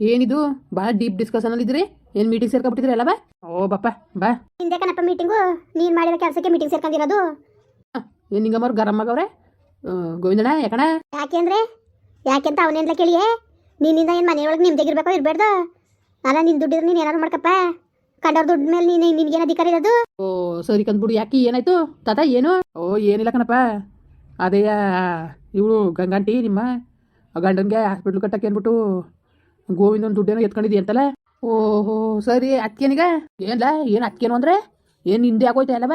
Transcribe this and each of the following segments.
ಏನಿದು? ಬಹಳ deep discussion ಅಲ್ಲಿ ಇದ್ರಿ. ಏನು ಮೀಟಿಂಗ್ ಸೇರ್ಕೊಬಿಟ್ಟಿದ್ರಿ ಅಲ್ಲ ಬಾ. ಓ ಬಪ್ಪ ಬಾ. ಹಿಂದೆ ಕಣಪ್ಪ ಮೀಟಿಂಗು ನೀನು ಮಾಡಿರೋ ಕೆಲಸಕ್ಕೆ ಮೀಟಿಂಗ್ ಸೇರ್ಕೊಂಡಿರೋದು? ಏನು ನಿಂಗಮ್ಮವ್ರು ಗರಂ ಆಗವ್ರೆ? ಗೋವಿಂದಣ್ಣ ಯಾಕಣ ಯಾಕೆಂದ್ರೆ ಯಾಕೆಂತ ಅವನೇನ್ಲ ಕೇಳಿಯೇ? ನಿನ್ನಿಂದ ಏನು ಮನೆಯೊಳಗೆ ನಿಮ್ದಾಗಿರ್ಬೇಕೋ ಇರಬೇಡ್ದು? ಅಲ್ಲ ನಿನ್ನ ದುಡ್ಡಿದ್ರೆ ನೀನು ಏನಾದ್ರು ಮಾಡ್ಕಪ್ಪ. ಕಂಡವ್ರ ದುಡ್ಡ ಮೇಲೆ ನೀನು ನಿನ್ಗೇನು ಅಧಿಕಾರ ಇರೋದು? ಓ ಸರಿ ಕಂದ್ಬಿಡು ಯಾಕೆ ಏನಾಯ್ತು? ತಾತ ಏನು? ಓ ಏನಿಲ್ಲ ಕಣಪ್ಪ. ಅದೇ ಇವಳು ಗಂಗಾಂಟಿ ನಿಮ್ಮ ಗಂಡನಿಗೆ ಹಾಸ್ಪಿಟ್ಲ್ ಕಟ್ಟಕ್ಕೆ ಅಂದ್ಬಿಟ್ಟು ಗೋವಿಂದನ ದುಡ್ಡೇನೋ ಎತ್ಕೊಂಡಿದ್ದಿ ಅಂತಲ್ಲ ಓಹೋ ಸರಿ ಅಕ್ಕೇನಿಗ ಏನ್ಲ ಏನು ಅಕ್ಕೇನು ಅಂದ್ರೆ? ಏನು ಹಿಂದೆ ಆಗೋಯ್ತಾ ಇಲ್ಲವ?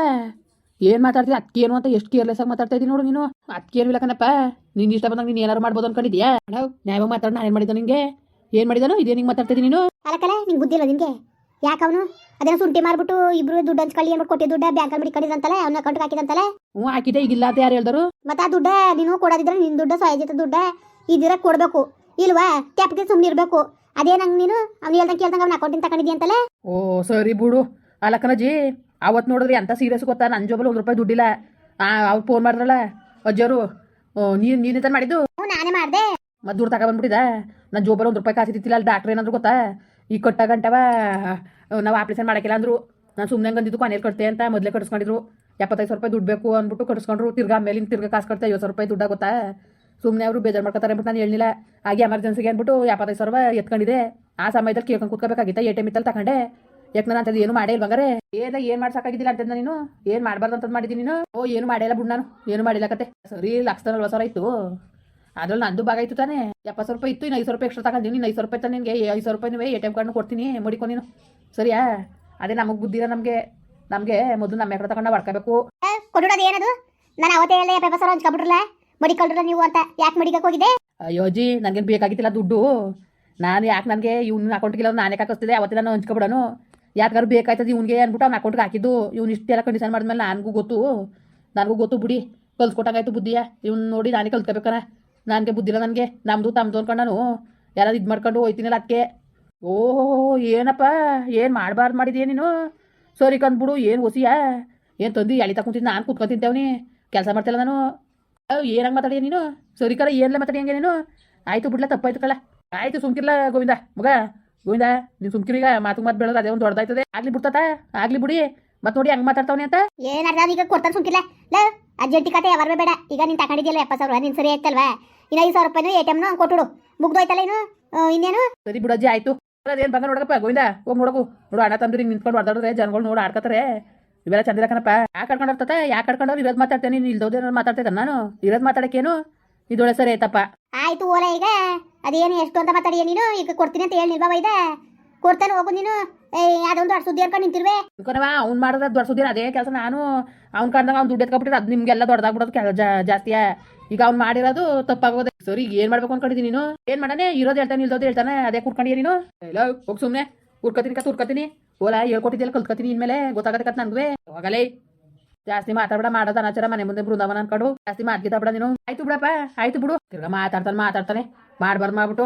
ಏನು ಮಾತಾಡ್ತೀಯ? ಅಕ್ಕೇನು ಅಂತ ಎಷ್ಟು ಕೇರ್ಲೆಸ್ ಆಗಿ ಮಾತಾಡ್ತಾ ಇದ್ದೀನಿ ನೋಡು ನೀನು. ಅತ್ಕೇನು ಇಲ್ಲ ಕಣಪ್ಪ. ನಿನ್ನ ಇಷ್ಟ ಬಂದಾಗ ನೀನು ಏನಾರು ಮಾಡ್ಬೋದು ಅನ್ಕೊಂಡಿದ್ಯಾ ನ್ಯಾಯ ನ್ಯಾಯವಾಗಿ ನಾನು ಏನು ಮಾಡಿದ ನಿಂಗೆ? ಏನು ಮಾಡಿದಾನು? ಇದೇ ನಿಂಗೆ ಮಾತಾಡ್ತಾ ನೀನು. ಅಲ್ಲಕಲ್ಲ ನಿಂಗೆ ಬುದ್ಧಿ ಇಲ್ಲ ನಿಂಗೆ? ಯಾಕೆ ಅವನು? ಅದೇನೋ ಶುಂಠಿ ಮಾರ್ಬಿಟ್ಟು ಇಬ್ರು ದುಡ್ಡು ಹಂಚ್ಕೊಳ್ಳಿ ಅಂದ್ಬಿಟ್ಟು ಕೊಟ್ಟಿ ದುಡ್ಡ ಬ್ಯಾಂಕಲ್ಲಿ ಮಡಿಕೊಂಡಿದಂತಲ್ಲ ಅವ್ನ ಅಕೌಂಟ್ ಹಾಕಿದಂತಲ್ಲ ಹ್ಞೂ ಹಾಕಿದೆ ಈಗಿಲ್ಲ ಅಂತ ಯಾರು ಹೇಳಿದ್ರು? ಮತ್ತೆ ಆ ದುಡ್ಡ ನೀನು ಕೊಡೋದಿದ್ರೆ ನಿನ್ ದುಡ್ಡ ಸಹಜಿತ ದುಡ್ಡ ಇದಿರ ಕೊಡಬೇಕು. ಇಲ್ವಾ? ಟ್ಯಾಪ್ಗೆ ಸುಮ್ಮನೆ ಇರಬೇಕು. ಅದೇ ನಂಗೆ ನೀನು ಅವ್ನು ಹೇಳ್ದಂಗೆ ಕೇಳ್ದಂಗೆ ಅವ್ನ ಅಕೌಂಟಿಂದ ತಗೊಂಡಿದ್ದಿ ಅಂತಲೇ? ಓ ಸರಿ ಬಿಡು. ಅಲಕ್ಕನಜಿ ಅವತ್ತು ನೋಡಿದ್ರಿ ಅಂತ ಸೀರಿಯಸ್ ಗೊತ್ತಾ? ನನ್ನ ಜೋಬಲ್ಲಿ ಒಂದು ರೂಪಾಯಿ ದುಡ್ಡಿಲ್ಲ. ಅವ್ರು ಫೋನ್ ಮಾಡಿದ್ರಲ್ಲ. ಅಜ್ಜರು ನೀನು ನೀನು ತಾನು ಮಾಡಿದ್ದು? ನಾನೇ ಮಾಡಿದೆ. ಮತ್ತೆ ದುಡ್ಡು ತಗೊಬಂದ್ಬಿಟ್ಟಿದ ನನ್ನ ಜೋಬಲ್ಲಿ ಒಂದು ರೂಪಾಯಿ ಕಾಸಿತಿ ಅಲ್ಲಿ ಡಾಕ್ಟ್ರ್ ಏನಾದ್ರು ಗೊತ್ತಾ? ಈ ಕೊಟ್ಟ ಗಂಟವ ನಾವು ಆಪ್ರೇಷನ್ ಮಾಡೋಕ್ಕಿಲ್ಲ ಅಂದರು. ನಾನು ಸುಮ್ಮನೆ ಅಂದಿದ್ದು ಕೊನೆಯಲ್ಲಿ ಕಟ್ತೆ ಅಂತ ಮೊದಲೇ ಕಟ್ಸ್ಕೊಂಡಿದ್ರು. ಎಪ್ಪತ್ತೈದು ಸಾವಿರ ರೂಪಾಯಿ ದುಡ್ಡು ಬೇಕು ಅಂದ್ಬಿಟ್ಟು ಕಟ್ಸ್ಕೊಂಡ್ರು. ತಿರ್ಗಾ ಮೇಲಿನ ತಿರ್ಗಾ ಕಾಸು ಕಟ್ತೆ ಐವತ್ತು ಸಾವಿರ ರೂಪಾಯಿ ದುಡ್ಡ ಗೊತ್ತಾ? ಸುಮ್ಮನೆ ಅವರು ಬೇಜಾರು ಮಾಡ್ಕೊತಾರೆ ಅಂದ್ಬಿಟ್ಟು ನಾನು ಹೇಳಿಲ್ಲ ಹಾಗೆ ಎಮರ್ಜೆನ್ಸಿಗೆ ಅಂದ್ಬಿಟ್ಟು ಎಪ್ಪತ್ತೈದು ಸಾವಿರ ರೂಪಾಯಿ ಎತ್ಕೊಂಡಿದ್ದೆ ಆ ಸಮಯದಲ್ಲಿ ಕೇಳ್ಕೊಂಡು ಕೂತ್ಕೋಬೇಕಾಗಿತ್ತ ಎ ಟಿ ಎಂ ಇತ್ತಲ್ಲಿ ತಗೊಂಡೆ. ಯಾಕೆ ನಾನು ಅಂತದ್ದು ಏನು ಮಾಡೇ ಇಲ್ವಂಗಾರೆ? ಏನ ಏನು ಮಾಡ್ಸಕ್ಕಾಗಿದ್ದಿಲ್ಲ ಅಂತಂದ ನೀನು? ಏನು ಮಾಡಬಾರ್ದು ಅಂತಂದು ಮಾಡಿದ್ದೀನಿ ನೀನು? ಓ, ಏನು ಮಾಡಿಲ್ಲ ಬಿಡು ನಾನು. ಏನು ಮಾಡಿಲ್ಲ ಕತೆ. ಸರಿ ಲಕ್ಷ ನಲ್ವತ್ತು ಸಾವಿರ ಇತ್ತು. ಅದ್ರಲ್ಲಿ ನಂದು ಭಾಗ ಇತ್ತು ತಾನೆ. ಎಪ್ಪತ್ತು ಸಾವಿರ ರೂಪಾಯಿ ಇತ್ತು ಇನ್ನು ಐದು ಸಾವಿರ ರೂಪಾಯಿ ಎಕ್ಸ್ಟ್ರಾ ತಗೊಂಡು ನೀನು ಐದು ಸಾವಿರ ರೂಪಾಯಿ ತಾನೆ ನಿನಗೆ. ಐದು ಸಾವಿರ ರೂಪಾಯಿ ಎ ಟಿ ಎಂ ಕಾರ್ಡ್ನ ಕೊಡ್ತೀನಿ, ಮಡಿಕೊ ನೀನು. ಸರಿಯಾ? ಅದೇ ನಮಗೆ ಬುದ್ಧಿರ ನಮಗೆ. ನಮಗೆ ಮೊದಲು ನಮ್ಮ ಎಕಡೆ ತಗೊಂಡು ಮಾಡ್ಕೋಬೇಕು ಕೊಡೋದು ಏನದು? ನಾನು ಅವತ್ತೇ ಎಲ್ಲ ಪೇಪರ್ ಸರ್ ಹಂಚ್ಕೊಬಿಟ್ರಲ್ಲ ಮಡಿಕೊಳ್ರ ನೀವು ಅಂತ ಯಾಕೆ ಮಡಿಕಕ್ಕೆ ಹೋಗಿದೆ ಅಯ್ಯೋಜಿ ನನಗೇನು ಬೇಕಾಗಿತ್ತಿಲ್ಲ ದುಡ್ಡು. ನಾನು ಯಾಕೆ ನನಗೆ ಇವ್ನ ಅಕೌಂಟ್ಗಿಲ್ಲ ನಾನೇ ಹಾಕಿಸ್ತಿದ್ದೆ ಅವತ್ತೇ ನಾನು ಹಂಚ್ಕೊಬಿಡೋನು. ಯಾಕಾದ್ರು ಬೇಕಾಯ್ತದೆ ಇವ್ನಿಗೆ ಅಂದ್ಬಿಟ್ಟು ಅವ್ನ ಅಕೌಂಟ್ಗೆ ಹಾಕಿದ್ದು. ಇವ್ನು ಇಷ್ಟೆಲ್ಲ ಕಂಡೀಷನ್ ಮಾಡಿದ್ಮೇಲೆ ನನಗೂ ಗೊತ್ತು. ನನಗೂ ಗೊತ್ತು ಬಿಡಿ. ಕಲ್ಸ್ಕೊಟ್ಟಂಗಾಯ್ತು ಬುದ್ಧಿಯ. ಇವ್ನು ನೋಡಿ ನಾನೇ ಕಲ್ತ್ಕೋಬೇಕಾರ ನನಗೆ ಬುದ್ಧಿಲ್ಲ ನನಗೆ. ನಮ್ಮದು ತಮ್ಮದು ಅನ್ಕೊಂಡು ನಾನು ಯಾರಾದ್ರು ಇದು ಮಾಡ್ಕೊಂಡು ಹೋಯ್ತೀನಲ್ಲ ಅದಕ್ಕೆ ಓಹೋ, ಏನಪ್ಪ? ಏನು ಮಾಡಬಾರ್ದು ಮಾಡಿದ್ಯಾ ನೀನು? ಸರಿ ಕಂದ್ಬಿಡು, ಏನು ಹೊಸಿಯಾ ಏನು ತಂದು, ಎಳಿತಾ ತಗೊಂತಿದ್ದು ನಾನು ಕುತ್ಕೊಂಡು ತಿಂತೇವನಿ. ಕೆಲಸ ಮಾಡ್ತಿಲ್ಲ ನಾನು. ಏನಂಗೆ ಮಾತಾಡಿಯ ನೀನು? ಸರಿ ಕಲ ಏನೆಲ್ಲ ಮಾತಾಡಿ ನೀನು? ಆಯ್ತು ಬಿಡ್ಲ ತಪ್ಪಾಯ್ತು ಕಳ ಆಯ್ತು ಸುಮ್ಕಿರ್ಲ ಗೋವಿಂದ. ಮಗ ಗೋವಿಂದ ನೀನ್ ಸುಮ್ಕಿರೀಗ ಮಾತು ಮಾತು ಬೆಳದ ಅದೇ ಒಂದು ದೊಡ್ಡದಾಯ್ತದೆ. ಆಗ್ಲಿ ಬಿಡ್ತಾತ? ಆಗ್ಲಿ ಬಿಡಿ. ಮತ್ತೆ ನೋಡಿ ಹಂಗ್ ಮಾತಾಡ್ತಾವನಿ ಅಂತ. ಏನ್ ಅರ್ಧ ಈಗ ಕೊಡ್ತಾನೆ ಸುಮ್ಕಿಲ್ಲ ಲ ಅರ್ಜೆಂಟಿ ಕತೆ ಯಾವಾಗ ಬೇಡ. ಈಗ ನಿನ್ ತಗೊಂಡಿದ್ಯಲ್ಲ ಎಪ್ಪ ಸಾವಿರ ನಿನ್ ಸರಿ ಆಯ್ತಲ್ವಾ ಇನ್ನ ಐದು ಸಾವಿರ ರೂಪಾಯಿನೂ ಎ ಟಿ ಎಮ್ನು ಕೊಟ್ಟುಡು. ಮುಗ್ದೋಯ್ತಲ್ಲ ಇನ್ನು? ಇನ್ನೇನು? ಸರಿ ಬಿಡಜ್ಜಿ ಆಯ್ತು. ಅದೇನ್ ಬಂಗ ನೋಡಕಪ್ಪ ಗೋವಿಂದ? ಹೋಗಿ ನೋಡಕು ನೋಡು ಅಣ್ಣ ತಂದ್ರಿ ನಿಂತ್ಕೊಂಡು ಹೊಡೆದಾಡ್ರೆ ಜನಗಳು ನೋಡಿ ಆಡ್ಕತ್ತಾರೆ ಇವೆಲ್ಲ ಚಂದಿಲ್ಲ ಕಣಪ್ಪ ಯಾಕೆ ಕಡ್ಕೊಂಡು ಹೋಗ್ತತ ಯಾಕೆ ಕಡ್ಕೊಂಡವ್ರು ಇರೋದು ಮಾತಾಡ್ತೇನೆ ನೀನು ಇಲ್ದೋದೇ ಮಾತಾಡ್ತೇನೆ ನಾನು? ಇರೋದು ಮಾತಾಡಕ್ಕೇನು? ಇದೊಳೆ ಸರಿ ಆಯ್ತಪ್ಪ. ಆಯ್ತು ಓಲೆ ಈಗ. ಅದೇನು ಎಷ್ಟು ಅಂತ ಮಾತಾಡಿಯ ನೀನು? ಈಗ ಕೊಡ್ತೀನಿ ಅಂತ ಹೇಳಿ ಬಾಬಾ ಇದೆ ಕೊಡ್ತಾನೆ ಹೋಗು ನೀನು. ಏ ಅದೊಂದು ದೊಡ್ಡ ಸುದ್ದಿ ಅನ್ಕೊಂಡು ನಿಂತಿರುವೆ. ಅನ್ಕೊನವ ಅವ್ನು ಮಾಡಿದ್ರೆ ದೊಡ್ಡ ಸುದ್ದಿ ಅದೇ ಕೆಲಸ ನಾನು. ಅವ್ನ ಕಂಡಾಗ ಅವ್ನು ದುಡ್ಡು ಎತ್ಕೊಬಿಟ್ಟಿದ್ರೆ ಅದು ನಿಮ್ಗೆಲ್ಲ ದೊಡ್ಡದಾಗ್ಬಿಡೋದು ಕೆಲ ಜಾಸ್ತಿಯ ಈಗ ಅವ್ನು ಮಾಡಿರೋದು ತಪ್ಪಾಗೋದೆ. ಸರಿ ಏನು ಮಾಡ್ಬೇಕು ಅನ್ಕೊಂಡಿದ್ದೀನಿ ನೀನು? ಏನು ಮಾಡಾನೆ ಇರೋದು ಹೇಳ್ತಾನೆ ಇಲ್ದೋದು ಹೇಳ್ತಾನೆ ಅದೇ ಕುಡ್ಕೊಂಡಿಯ ನೀನು? ಇಲ್ಲ ಹೋಗಿ ಸುಮ್ಮನೆ ಕುರ್ಕತೀನಿ ಕತ್ ಉರ್ಕೋತೀನಿ ಓಲಾ ಹೇಳ್ಕೊಟ್ಟಿದ್ದೆಲ್ಲ ಕಲ್ತ್ಕೋತೀನಿ ಇನ್ಮೇಲೆ ಗೊತ್ತಾಗತ್ತೆ ನನ್ಗೆ ಹೋಗಲೇ. ಜಾಸ್ತಿ ಮಾತಾಡ್ಬೇಡ, ಮಾಡೋದು ಅನಾಚಾರ, ಮನೆ ಮುಂದೆ ಬೃಂದಾವನ ಅನ್ಕೊಂಡು. ಜಾಸ್ತಿ ಮಾತಾಡ್ತಾ ಬಿಡ ನೀನು. ಆಯ್ತು ಬಿಡಪ್ಪ, ಆಯ್ತು ಬಿಡು. ತಿರ್ಗಾ ಮಾತಾಡ್ತಾನೆ ಮಾತಾಡ್ತಾನೆ. ಮಾಡ್ಬಾರ್ದು ಮಾಡ್ಬಿಟ್ಟು.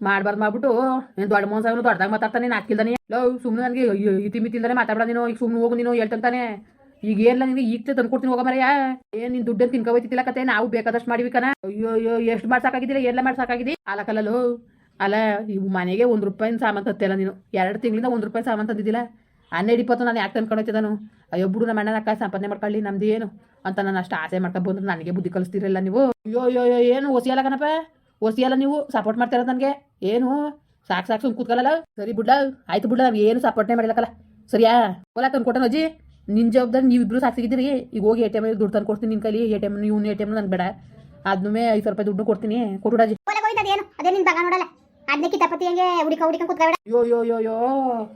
ಮಾಡ್ಬಾರ್ದು ಮಾಡ್ಬಿಟ್ಟು. ನೀನು ದೊಡ್ಡ ಮೋನ್ ಸಾವಿರ ದೊಡ್ಡದಾಗ ಮಾತಾಡ್ತಾನೆ, ನೀನು ಹಾಕಿಲ್ದಾನೆ. ಲೋ ಸುಮ್ಮನೆ ನನಗೆ ಇತಿ ಮಿತಿಲ್ದಾನೆ ಮಾತಾಡ್ಬೇಡ ನೀನು. ಈಗ ಸುಮ್ಮನೆ ಹೋಗು ನೀನು ಹೇಳ್ತಂತಾನೆ ಈಗ ಏನಿಲ್ಲ ನಿನಗೆ ಈಗ ತಂದು ಕೊಡ್ತೀನಿ ಹೋಗ ಮರೆಯ? ಏನ್ ನಿನ್ ದುಡ್ಡನ್ನು ತಿನ್ಕೋತಿಲ್ಲ ಕತೆ. ನಾವು ಬೇಕಾದಷ್ಟು ಮಾಡಿವಿ ಕಣ. ಅಯ್ಯೋ ಅಯ್ಯೋ, ಎಷ್ಟು ಮಾಡ್ಸಾಕಾಗಿದ್ದಿಲ್ಲ ಎಲ್ಲ ಮಾಡ್ಸಾಕಾಗಿದ್ದಿ? ಆಲಕಲ್ಲೋ ಅಲ್ಲ ಇವು ಮನೆಗೆ ಒಂದು ರೂಪಾಯಿನ ಸಾಮಾನು ತತ್ತಿಲ್ಲ ನೀನು. ಎರಡು ತಿಂಗಳಿಂದ ಒಂದು ರೂಪಾಯಿ ಸಾಮಾನು ತಂದಿದ್ದಿಲ್ಲ ಹನ್ನೆರಡು ಇಪ್ಪತ್ತು ನಾನು ಯಾಕೆ ತಂದ್ಕೊಂಡೋಯ್ತಿದ್ದಾನು ಅಯ್ಯೋ ಬಿಡು, ನಮ್ಮ ಅಣ್ಣನ ಅಕ್ಕ ಸಂಪಾದನೆ ಮಾಡ್ಕೊಳ್ಳಿ, ನಮ್ದು ಏನು? ಅಂತ ನಾನು ಅಷ್ಟು ಆಸೆ ಮಾಡ್ಕೊಬಂದ್ರೆ ನನಗೆ ಬುದ್ಧಿ ಕಲಿಸ್ತಿರಲ್ಲ ನೀವು. ಅಯ್ಯೋ ಅಯ್ಯೋ ಅಯ್ಯೋ, ಏನು? ಒಸಿಯಲ್ಲ ಕಣಪ್ಪ. ಒಸಿಯಲ್ಲ ನೀವು. ಸಪೋರ್ಟ್ ಮಾಡ್ತೀರಲ್ಲ ನನಗೆ. ಏನು? ಸಾಕು ಸಾಕು ಸುಮ್ ಕೂತ್ಕೊಳ್ಳಲ್ಲ? ಸರಿ ಬಿಡ್ಲ? ಆಯ್ತು ಬಿಡ್ಲ, ನಾವು ಏನು ಸಪೋರ್ಟ್ನೇ ಮಾಡಿಲ್ಲಕಲ್ಲ ಸರಿಯಾ? ಹೊಲ ತಂದು ಕೊಟ್ಟನ ಅಜ್ಜಿ ನಿನ್ನ ಜವಾಬ್ದಾರಿ ನೀವಿಬ್ರು ಸಾಕ್ಸಿಗಿದ್ದೀರಿ ಈಗ ಹೋಗಿ ಎ ಟಿ ಎಂ ದುಡ್ಡು ತಂದು ಕೊಡ್ತೀನಿ ನಿನ್ನ ಕೈಲಿ. ಎ ಟಿ ಎಂ ಇವ್ನು ಎ ಟಿ ಎಂ ನನಗೆ ಬೇಡ. ಅದನ್ನೇ ಐದು ಸಾವಿರ ರೂಪಾಯಿ ದುಡ್ಡು ಕೊಡ್ತೀನಿ. ಕೊಟ್ಟು ನೋಡಲ್ಲ. ಅದನ್ನೇ ಕಿತಾಪತಿ ಹಂಗೆ ಹುಡಿಕ ಹುಡಿಕ ಕುತ್ಕೊಬೇಡ ಯೋ ಯೋ ಯೋ ಯೋ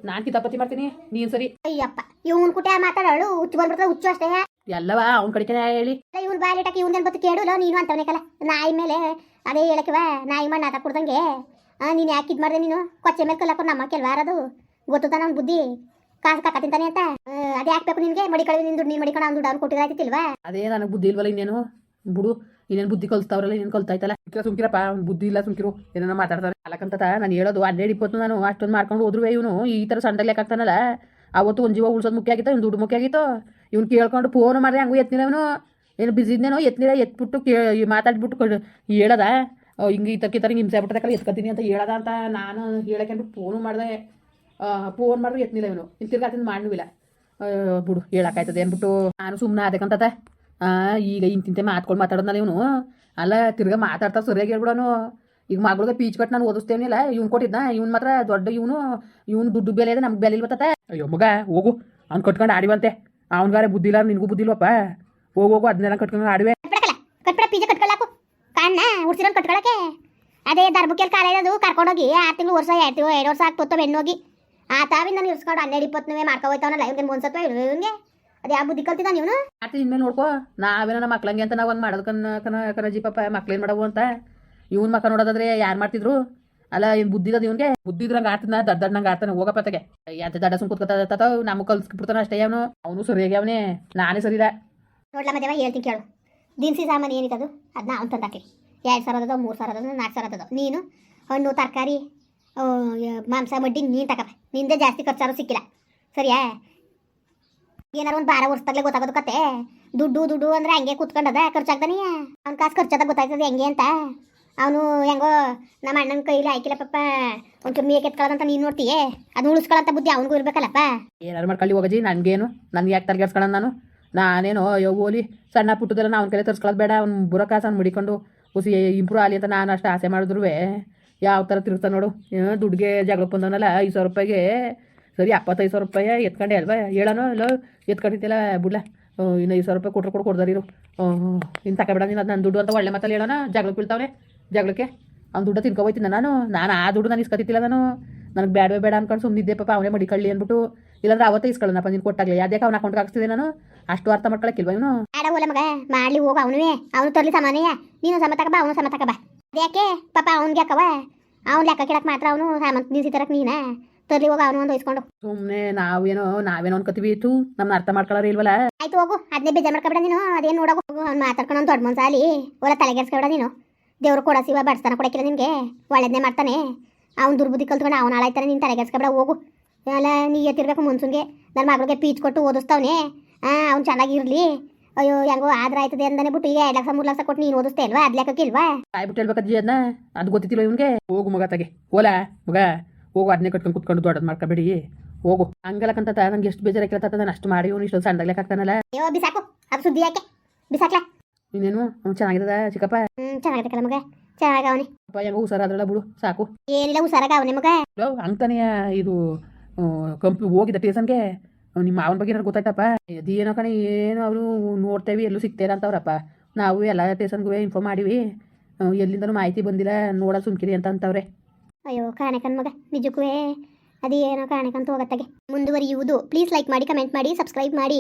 ನಾನ್ ಕಿತಾಪತಿ ಮಾಡ್ತೀನಿ. ನೀನ್ ಸರಿ? ಅಯ್ಯಪ್ಪ ಇವನ್ ಕುಟೆ ಮಾತಾಡೋಳು ಹುಚ್ಚು ಬಂದ್ಬಿಡ್ತದೆ ಹುಚ್ಚು ಅಷ್ಟೇ. ಎಲ್ಲವ ಅವ್ನ್ ಕಡೆಗೆ ಹೇಳಿ. ಇವನ್ ಬಾಲಿಟಕ್ಕೆ ಇವನ್ ಬತ್ತು ಕೇಳು ನೀನು ಅಂತವನೇ ಕಲ. ನಾಯಿ ಮೇಲೆ ಅದೇ ಹೇಳಕ್ಕಿವ ನಾಯಿ ಮಣ್ಣ ಆತ ಕುಡ್ದಂಗೆ. ನೀನ್ ಯಾಕೆ ಇದ್ ಮಾಡಿದೆ ನೀನು? ಕೊಚ್ಚೆ ಮೇಲೆ ಕಲ್ಲಕ್ಕೊಂಡು ನಮ್ಮ ಕೆಲ್ವಾರದು ಗೊತ್ತದ ನನ್ ಬುದ್ಧಿ? ಕಾಸು ಕಾಕ ತಿಂತಾನೆ ಅಂತ? ಅದೇ ಹಾಕ್ಬೇಕು ನಿನ್ಗೆ? ಮಡಿಕಳಿ ನಿನ್ ದುಡ್ಡು ನೀನ್ ಮಡಿಕೊಂಡು ಅವ್ನು ದುಡ್ಡು ಅವ್ನು ಕೊಟ್ಟಿರಾಯ್ತಿಲ್ವಾ ಅದೇ ನನಗೆ ಬುದ್ಧಿ ಇಲ್ವಲ್ಲ ಇನ್ನೇನು? ಬಿಡು. ಇನ್ನೇನು ಬುದ್ಧಿ ಕಲಿಸ್ತಾವ್ರಲ್ಲ ಏನು ಕಲ್ತಾಯ್ತಲ್ಲ ಸುಮ್ಕಿರ ಸುಮ್ಕಿರಪ್ಪ ಅವ್ನ್ ಬುದ್ಧಿ ಇಲ್ಲ ಸುಮ್ಕಿರು ಏನೋ ಮಾತಾಡ್ತಾರೆ. ಅಲ್ಲಕ್ಕಂತ ನಾನು ಹೇಳೋದು ಹನ್ನೆರಡು ಇಪ್ಪತ್ತು ನಾನು ಅಷ್ಟೊಂದು ಮಾಡ್ಕೊಂಡು ಹೋದ್ರು ಇವನು. ಈ ಥರ ಸಣ್ಣ ಲೆಕ್ಕಾಗ್ತಾನಲ್ಲ ಅವತ್ತು ಒಂದು ಜೀವ ಉಳ್ಸೋದು ಮುಖ್ಯ ಆಗಿತ್ತು ಇವ್ನು ದುಡ್ಡು ಮುಖ್ಯ ಆಗಿತ್ತು? ಇವ್ನು ಕೇಳ್ಕೊಂಡು ಫೋನ್ ಮಾಡಿ ಹಂಗೂ ಎತ್ತಿಲ್ಲ ಅವನು ಏನು ಬಿಸಿ ಇದ್ನೇನೋ ಎತ್ತಲಿಲ್ಲ ಎತ್ಬಿಟ್ಟು ಕೇ ಮಾತಾಡ್ಬಿಟ್ಟು ಕಡ್ ಹೇಳದ. ಹಿಂಗೆ ಈ ತರ್ಕಿ ತರಂಗೆ ಹಿಂಸೆ ಬಿಟ್ಟದಕ್ಕಲ್ಲ ಎತ್ಕೊತೀನಿ ಅಂತ ಹೇಳದ ಅಂತ ನಾನು ಹೇಳಕ್ಕೆ ಫೋನು ಮಾಡಿದೆ. ಫೋನ್ ಮಾಡಿದ್ರೆ ಎತ್ತನಿಲ್ಲ ಇವನು. ತಿರ್ಗಾತಿಂದ ಮಾಡಲಿಲ್ಲ ಬಿಡು ಹೇಳಕ್ಕಾಯ್ತದೆ ಅಂದ್ಬಿಟ್ಟು ನಾನು ಸುಮ್ಮನೆ ಅದಕ್ಕಂತತೆ ಈಗ ಇಂತಿಂತೆ ಮಾತ್ಕೊಂಡು ಮಾತಾಡೋದ್ನಲ್ಲ ಇವನು. ಅಲ್ಲ ತಿರ್ಗಾ ಮಾತಾಡ್ತಾ ಸರಿಯಾಗಿ ಹೇಳ್ಬಿಡೋನು. ಈಗ ಮಗಳಿಗೆ ಪೀಚ್ ಕಟ್ ನಾನು ಓದಿಸ್ತೇನಿಲ್ಲ ಇವ್ನು ಕೊಟ್ಟಿದ್ನ ಇವ್ನು ಮಾತ್ರ ದೊಡ್ಡ ಇವನು. ಇವ್ನು ದುಡ್ಡು ಬೆಲೆ ಇದೆ ನಮ್ಗೆ ಬೆಲೆ ಇಲ್ವತ್ತೆ ಅಯ್ಯೋ ಮಗ ಹೋಗು. ಅವ್ನು ಕಟ್ಕೊಂಡು ಆಡಿವಂತೆ. ಅವ್ನಿಗಾರೆ ಬುದ್ಧಿ ಇಲ್ಲ ನಿನಗೂ ಬುದ್ಧಿ ಇಲ್ವಪ್ಪ? ಹೋಗು ಹೋಗು ಅದನ್ನೆಲ್ಲ ಕಟ್ಕೊಂಡು ಆಡಿವೆ. ಕಟ್ಬಿಡ ಪೀಜ ಕಟ್ಕೊಳ್ಳಾಕು ಕಾಣ್ಣ ಉಡ್ಸಿರೋನ್ ಕಟ್ಕೊಳಕ್ಕೆ. ಅದೇ ದರ್ಬುಕೆಲ್ ಕಾಲ ಇರೋದು ಕರ್ಕೊಂಡೋಗಿ ಆರು ತಿಂಗಳು ವರ್ಷ ಎರಡು ತಿಂಗಳು ಎರಡು ವರ್ಷ ಆಗ್ತೋತ ಬೆನ್ನೋಗಿ ಆ ತಾವಿಂದ ನಾನು ಇರ್ಸ್ಕೊಂಡು ಹನ್ನೆರಡು ಇಪ್ಪತ್ತನೇ ಮಾಡ್ಕೊ ಹೋಯ್ತಾವನಲ್ಲ ಇವ್ನಿಗೆ ಒಂದ್ಸತ್ವ ಇವನಿಗೆ. ಅದು ಯಾವ ಬುದ್ಧಿ ಕಲ್ತಿದ್ದ ನೀವು ಆಡ್ತೀನಿ ಇನ್ಮೇಲೆ ನೋಡ್ಕೋ. ನಾವೇನೋ ನಮ್ಮ ಮಕ್ಳಂಗೆ ಅಂತ ನಾವು ಹಂಗೆ ಮಾಡೋದು ಕನ್ನ ಕನ ಕನಜಿ ಪಾಪ ಮಕ್ಳೇನು ಮಾಡವು ಅಂತ. ಇವನ್ ಮಕ್ಕ ನೋಡೋದಾದ್ರೆ ಯಾರು ಮಾಡ್ತಿದ್ರು? ಅಲ್ಲ ಏನು ಬುದ್ಧಿ ಇದ್ ಇವನ್ಗೆ? ಬುದ್ಧಿ ಇದ್ರಂಗೆ ಆಡ್ತಾನ ದಡ್ಡ ದಡ್ಡಂಗೆ ಆಡ್ತಾನೆ ಹೋಗಪ್ಪ ತಗೆ ಎಂತ ದಡ್ಡ ಸುಮ್ ಕೂತ್ಕೊತಾವ ನಮಗೆ ಕಲ್ಸ್ಬಿಡ್ತಾನೆ ಅಷ್ಟೇ ಅವನು. ಅವನು ಸರಿಯಾಗಿ ಅವನೇ. ನಾನೇ ಸರಿ ಇಲ್ಲ. ನೋಡ್ಲ ಮಧ್ಯವ ಹೇಳ್ತೀನಿ ಕೇಳು. ದಿನಸಿ ಸಾಮಾನು ಏನಿತ್ತದು ಅದನ್ನ ಅವ್ನು ತಂದಾಕಿ ಎರಡು ಸಾವಿರ ಅದೋ ಮೂರು ಸಾವಿರ ಅದೋ ನಾಲ್ಕು ಸಾವಿರ ಅದೋ ನೀನು ಹಣ್ಣು ತರಕಾರಿ ಮಾಂಸ ಮಡ್ಡಿ ನೀನು ತಗಪ್ಪ ನಿಂದೆ ಜಾಸ್ತಿ ಖರ್ಚಾರು ಸಿಕ್ಕಿಲ್ಲ. ಸರಿಯಾ? ಏನಾರು ಒಂದು ಬಾರ ವರ್ಷದಾಗಲೇ ಗೊತ್ತಾಗೋದು ಕತೆ. ದುಡ್ಡು ದುಡ್ಡು ಅಂದ್ರೆ ಹಂಗೆ ಕುತ್ಕೊಂಡದ, ಖರ್ಚಾಗ್ದಾನೆ? ಅವ್ನ ಕಾಸು ಖರ್ಚಾದಾಗ ಗೊತ್ತಾಗ್ತದೆ ಹೆಂಗೆ ಅಂತ. ಅವನು ಹೆಂಗೋ, ನಮ್ಮ ಅಣ್ಣನ ಕೈಲಿ ಆಯ್ಕಿಲ್ಲ ಪಪ್ಪ, ಒಂಚೂರು ಕಮ್ಮಿ ಎತ್ಕೊಳ್ಳೋದಂತ ನೀನು ನೋಡ್ತೀಯೇ? ಅದು ಉಳಿಸ್ಕೊಳ್ಳೋಂಥ ಬುದ್ಧಿ ಅವನಿಗೂ ಇರ್ಬೇಕಲ್ಲಪ್ಪ? ಏನಾರು ಮಾಡ್ಕೊಳ್ಳಿ ಹೋಗಜಿ, ನನಗೇನು? ನನಗೆ ಯಾಕೆ ತಲೆಗೆಡ್ಸ್ಕೊಳ್ಳೋಣ ನಾನು? ನಾನೇನೋ ಓಲಿ, ಸಣ್ಣ ಪುಟ್ಟದಲ್ಲ ನಾನು ಕೈಲಿ ತರ್ಸ್ಕೊಳ್ಳೋದು ಬೇಡ, ಅವ್ನು ಬುರೋ ಕಾಸನ್ನು ಮುಡಿಕೊಂಡು ಉಸಿ ಇಂಪ್ರೂವ್ ಆಗಲಿ ಅಂತ ನಾನು ಅಷ್ಟು ಆಸೆ ಮಾಡಿದ್ರು ಯಾವ ಥರ ತಿರುಗ್ತಾನೆ ನೋಡು. ದುಡ್ಡಿಗೆ ಜಗಳ ಬಂದವನಲ್ಲ, ಐದು ಸಾವಿರ ರೂಪಾಯಿಗೆ ಸರಿ, ಎಪ್ಪತ್ತೈದು ಸಾವಿರ ರೂಪಾಯಿ ಎತ್ಕೊಂಡೆ ಅಲ್ವಾ? ಹೇಳೋನೋ ಇಲ್ಲ? ಎತ್ಕೊಂಡಿದ್ದಿಲ್ಲ ಬಿಡ್ಲ? ಇನ್ನು ಐದು ಸಾವಿರ ರೂಪಾಯಿ ಕೊಟ್ರು ಕೊಟ್ಟು ಕೊಡ್ದಾರಿರು ಇನ್ನು ತಗೊಬೇಡ ನೀನು, ಅದು ನನ್ನ ದುಡ್ಡು ಅಂತ ಒಳ್ಳೆ ಮಾತಲ್ಲಿ ಹೇಳೋಣ ಜಗಳಕ್ಕೆ ಬೀಳ್ತಾವ್ರೆ ಜಗಳಕ್ಕೆ? ಅವ್ನು ದುಡ್ಡು ತಿನ್ಕೋಬೋಯ್ತೀನಿ ನಾನು? ನಾನು ಆ ದುಡ್ಡು ನಾನು ಇಸ್ಕೊತಿತ್ತಿಲ್ಲ ನಾನು. ನನಗೆ ಬೇಡವೇ ಬೇಡ ಅನ್ಕೊಂಡು ಸುಮ್ಮನಿದ್ದೆ ಪಾಪ, ಅವನೇ ಮಡಿಕಳ್ಳಿ ಅಂದ್ಬಿಟ್ಟು. ಇಲ್ಲಾಂದ್ರೆ ಅವತ್ತೇ ಇಸ್ಕೊಳ್ಳೋಣಪ್ಪ ನೀನು ಕೊಟ್ಟಾಗಲಿ. ಯಾವ್ದಕ್ಕೆ ಅವ್ನ ಅಕೌಂಟ್ಗೆ ಹಾಕ್ಸ್ತಿದ್ದೆ ನಾನು? ಅಷ್ಟು ಅರ್ಥ ಮಾಡ್ಕೊಳಕ್ಕಿಲ್ವ ಇವನು? ಆಡ ಹೋಲ ಮಗ, ಮಾಡ್ಲಿ, ಹೋಗ ಅವನುವೇ. ಅವನು ತರ್ಲಿ ಸಮಾನೆಯ ನೀನು ಸಮ ತಗಬಾ ಅವನು ಸಮ ತಗಬಾ ಅದ್ಯಾಕೆ? ಪಾಪ ಅವ್ನಿಗೆ ಯಾಕವ ಅವ್ನು ಲೆಕ್ಕ ಕೇಳಕ್ಕೆ ಮಾತ್ರ ಅವನು ಸಾಮಂತ ನಿಲ್ಸಿ ತರಕ್ಕೆ ನೀನ? ತರ್ಲಿ ಹೋಗ ಅವನು ಒಂದು ಐಸ್ಕೊಂಡು ಸುಮ್ಮನೆ ನಾವೇನೋ ನಾವೇನೋ ಅನ್ಕೋತೀವಿ ಇತ್ತು ನಮ್ಮ ಅರ್ಥ ಮಾಡ್ಕೊಳ್ಳೋರು ಇಲ್ವಲ್ಲ ಆಯ್ತು ಹೋಗು ಅದನ್ನೇ ಬೇಜಾರ್ ಮಾಡ್ಕೊಬೇಡ ನೀನು ಅದೇನು ನೋಡಕ್ ಹೋಗು ಅವ್ನು ಮಾತಾಡ್ಕೊಂಡು ಅವ್ನು ದೊಡ್ಡ ಮನ್ಸಾಲಿ ಒಳ್ಳೆ ತಲೆಗೆಡ್ಸ್ಕೊಬೇಡ ನೀನು. ದೇವ್ರು ಕೊಡ ಸಿವ ಬಡ್ಸ್ತಾನ ಕೊಡಕ್ಕಿಲ್ಲ ನಿನಗೆ ಒಳ್ಳೆದನ್ನೇ ಮಾಡ್ತಾನೆ. ಅವ್ನು ದುರ್ಬುದ್ಧಿ ಕಲ್ತ್ಕೊಂಡು ಅವ್ನು ಹಾಳಾಯ್ತಾನೆ ನೀನು ತಲೆಗೆಡ್ಸ್ಕೊಬೇಡ ಹೋಗು. ಅಲ್ಲ ನೀ ಎತ್ತಿರ್ಬೇಕು ಮುನ್ಸುನ್ಗೆ. ನನ್ನ ಮಗಳಿಗೆ ಪೀಚ್ ಕೊಟ್ಟು ಓದಿಸ್ತಾವನೆ. ಹಾಂ ಅವ್ನು ಚೆನ್ನಾಗಿರ್ಲಿ ಅಯ್ಯೋ ಹೆಂಗೋ ಆದ್ರೆ ಆಯ್ತದೆ ಅಂದಾನೆ ಬಿಟ್ಟು ಈಗ ಎರಡು ಲಕ್ಷ ಮೂರು ಲಕ್ಷ ಕೊಟ್ಟು ನೀನು ಓದಿಸ್ತೇ ಇಲ್ವಾ? ಅದು ಲೆಕ್ಕಕ್ಕಿಲ್ವಾ ಕಾಯ್ಬಿಟ್ಟು ಹೇಳ್ಬೇಕಜ್ಜಿ ಅದನ್ನ ಅದು ಗೊತ್ತಿಲ್ಲ ಇವನ್ಗೆ? ಹೋಗು ಮಗ ತಗೆ. ಓಲಾ ಮಗ. ಹೋಗು ಅದನ್ನೇ ಕಟ್ಕೊಂಡು ಕುತ್ಕೊಂಡು ದೊಡ್ಡದು ಮಾಡ್ಕೊಬೇಡಿ. ಹೋಗು. ಹಂಗಲಕ್ಕಂತ ನಂಗೆ ಎಷ್ಟು ಬೇಜಾರ ಕೇಳ್ತದ ನಾನು ಅಷ್ಟು ಮಾಡಿ ಅವ್ನು ಇಷ್ಟೊಂದು ಸಣ್ಣದಾಗ್ಲಕ್ಕೆ ಆಗ್ತಾನಲ್ಲ ಅಯ್ಯೋ ಬಿಸಾಕು. ಅದು ಸುದ್ದಿ ಯಾಕೆ? ಬಿಸಾಕ್ಲ? ನೀನೇನು? ಅವ್ನು ಚೆನ್ನಾಗಿರದ ಚಿಕ್ಕಪ್ಪ? ಹ್ಮ್ ಚೆನ್ನಾಗಿದೆ ಕಲ ಮಗ. ಚೆನ್ನಾಗ ಅವನೇ. ಅಪ್ಪ ಹೆಂಗೋ ಹುಷಾರಾದ್ರಲ್ಲ ಬಿಡು ಸಾಕು. ಏನಿಲ್ಲ ಹುಷಾರಾಗ ಅವನೇ ಮಗ. ಲೋ ಹಂಗ್ತಾನೆ ಇದು ಕಂಪ್ನಿ ಹೋಗಿದ್ದ ಟೇಷನ್ಗೆ ನಿಮ್ಮ ಮಾವನ ಬಗ್ಗೆ ಏನಾರು ಗೊತ್ತಾಯ್ತಪ್ಪ? ಏನೋ ಕಣೆ ಏನು ಅವರು ನೋಡ್ತೇವೆ ಎಲ್ಲೂ ಸಿಗ್ತೇರ ಅಂತವ್ರಪ್ಪ. ನಾವು ಎಲ್ಲ ಟೇಷನ್ಗೂ ಇನ್ಫಾರ್ಮ್ ಮಾಡಿವಿ. ಎಲ್ಲಿಂದನೂ ಮಾಹಿತಿ ಬಂದಿಲ್ಲ ನೋಡ ಸುಮ್ಕಿರಿ ಅಂತ ಅಂತವ್ರೆ. ಅಯ್ಯೋ, ಕಾಣಕನ್ ಮಗ ನಿಜಕ್ಕೂ ಅದೇನೋ ಕಾಣಕಂತ ಹೋಗತ್ತಾಗೆ ಮುಂದುವರಿಯುವುದು. ಪ್ಲೀಸ್ ಲೈಕ್ ಮಾಡಿ ಕಮೆಂಟ್ ಮಾಡಿ ಸಬ್ಸ್ಕ್ರೈಬ್ ಮಾಡಿ.